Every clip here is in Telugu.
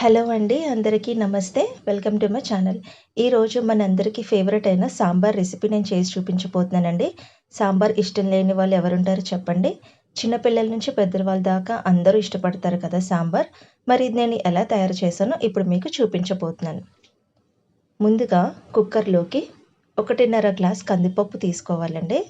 హలో అండి అందరికీ నమస్తే. Welcome to my channel. ఈరోజు మనందరికీ ఫేవరెట్ అయిన సాంబార్ రెసిపీ నేను చేసి చూపించబోతున్నానండి. సాంబార్ ఇష్టం లేని వాళ్ళు ఎవరుంటారు చెప్పండి. చిన్నపిల్లల నుంచి పెద్దవాళ్ళ దాకా అందరూ ఇష్టపడతారు కదా సాంబార్. మరి ఇది నేను ఎలా తయారు చేశానో ఇప్పుడు మీకు చూపించబోతున్నాను. ముందుగా కుక్కర్లోకి ఒకటిన్నర గ్లాస్ కందిపప్పు తీసుకోవాలండి.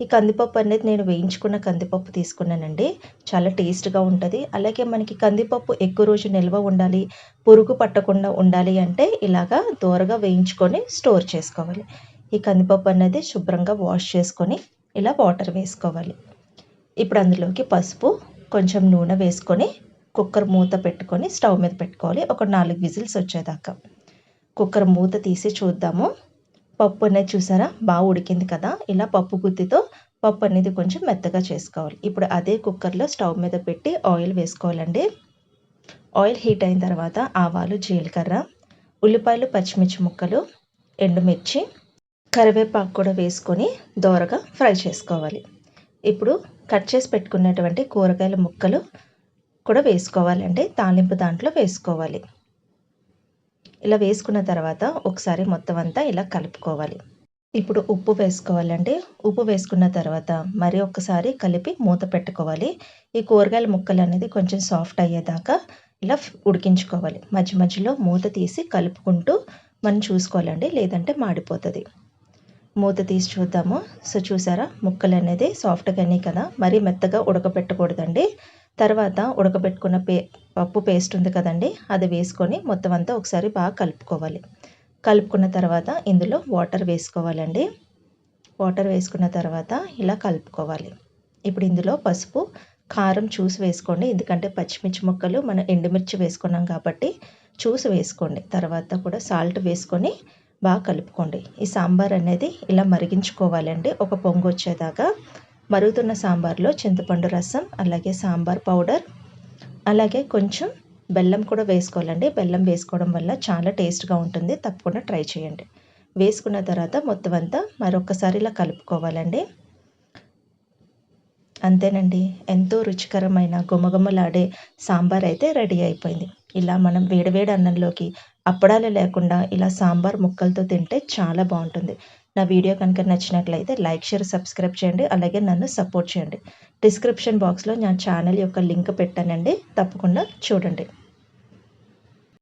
ఈ కందిపప్పు అనేది నేను వేయించుకున్న కందిపప్పు తీసుకున్నానండి. చాలా టేస్ట్గా ఉంటుంది. అలాగే మనకి కందిపప్పు ఎక్కువ రోజు నిల్వ ఉండాలి పురుగు పట్టకుండా ఉండాలి అంటే ఇలాగా దూరగా వేయించుకొని స్టోర్ చేసుకోవాలి. ఈ కందిపప్పు అనేది శుభ్రంగా వాష్ చేసుకొని ఇలా వాటర్ వేసుకోవాలి. ఇప్పుడు అందులోకి పసుపు కొంచెం నూనె వేసుకొని కుక్కర్ మూత పెట్టుకొని స్టవ్ మీద పెట్టుకోవాలి. ఒక నాలుగు విజిల్స్ వచ్చేదాకా. కుక్కర్ మూత తీసి చూద్దాము. పప్పు అనేది చూసారా? బాగా ఉడికింది కదా? ఇలా పప్పు గుత్తితో పప్పు అనేది కొంచెం మెత్తగా చేసుకోవాలి. ఇప్పుడు అదే కుక్కర్లో స్టవ్ మీద పెట్టి ఆయిల్ వేసుకోవాలండి. ఆయిల్ హీట్ అయిన తర్వాత ఆవాలు జీలకర్ర ఉల్లిపాయలు పచ్చిమిర్చి ముక్కలు ఎండుమిర్చి కరివేపాకు కూడా వేసుకొని దోరగా ఫ్రై చేసుకోవాలి. ఇప్పుడు కట్ చేసి పెట్టుకున్నటువంటి కూరగాయల ముక్కలు కూడా వేసుకోవాలండి. తాలింపు దాంట్లో వేసుకోవాలి. ఇలా వేసుకున్న తర్వాత ఒకసారి మొత్తం అంతా ఇలా కలుపుకోవాలి. ఇప్పుడు ఉప్పు వేసుకోవాలండి ఉప్పు వేసుకున్న తర్వాత మరి ఒక్కసారి కలిపి మూత పెట్టుకోవాలి. ఈ కూరగాయల ముక్కలు అనేది కొంచెం సాఫ్ట్ అయ్యేదాకా ఇలా ఉడికించుకోవాలి. మధ్య మధ్యలో మూత తీసి కలుపుకుంటూ మనం చూసుకోవాలండి లేదంటే మాడిపోతుంది. మూత తీసి చూద్దాము. సో చూసారా? ముక్కలు అనేది సాఫ్ట్గానే కదా? మరీ మెత్తగా ఉడకబెట్టకూడదండి. తర్వాత ఉడకబెట్టుకున్న పే పప్పు పేస్ట్ ఉంది కదండి అది వేసుకొని మొత్తం అంతా ఒకసారి బాగా కలుపుకోవాలి. కలుపుకున్న తర్వాత ఇందులో వాటర్ వేసుకోవాలండి. వాటర్ వేసుకున్న తర్వాత ఇలా కలుపుకోవాలి. ఇప్పుడు ఇందులో పసుపు కారం చూసి వేసుకోండి. ఎందుకంటే పచ్చిమిర్చి ముక్కలు మనం ఎండుమిర్చి వేసుకున్నాం కాబట్టి చూసి వేసుకోండి. తర్వాత కూడా సాల్ట్ వేసుకొని బాగా కలుపుకోండి. ఈ సాంబార్ అనేది ఇలా మరిగించుకోవాలండి. ఒక పొంగు వచ్చేదాకా మరుగుతున్న సాంబార్లో చింతపండు రసం అలాగే సాంబార్ పౌడర్ అలాగే కొంచెం బెల్లం కూడా వేసుకోవాలండి. బెల్లం వేసుకోవడం వల్ల చాలా టేస్ట్గా ఉంటుంది. తప్పకుండా ట్రై చేయండి. వేసుకున్న తర్వాత మొత్తం అంతా మరొకసారి ఇలా కలుపుకోవాలండి. అంతేనండి. ఎంతో రుచికరమైన గుమగుమలాడే సాంబార్ అయితే రెడీ అయిపోయింది. ఇలా మనం వేడివేడి అన్నంలోకి అప్పడాలు లేకుండా ఇలా సాంబార్ ముక్కలతో తింటే చాలా బాగుంటుంది. నా వీడియో కనుక నచ్చినట్లయితే లైక్ షేర్ సబ్స్క్రైబ్ చేయండి. అలాగే నన్ను సపోర్ట్ చేయండి. డిస్క్రిప్షన్ బాక్స్లో నా ఛానల్ యొక్క లింక్ పెట్టానండి. తప్పకుండా చూడండి.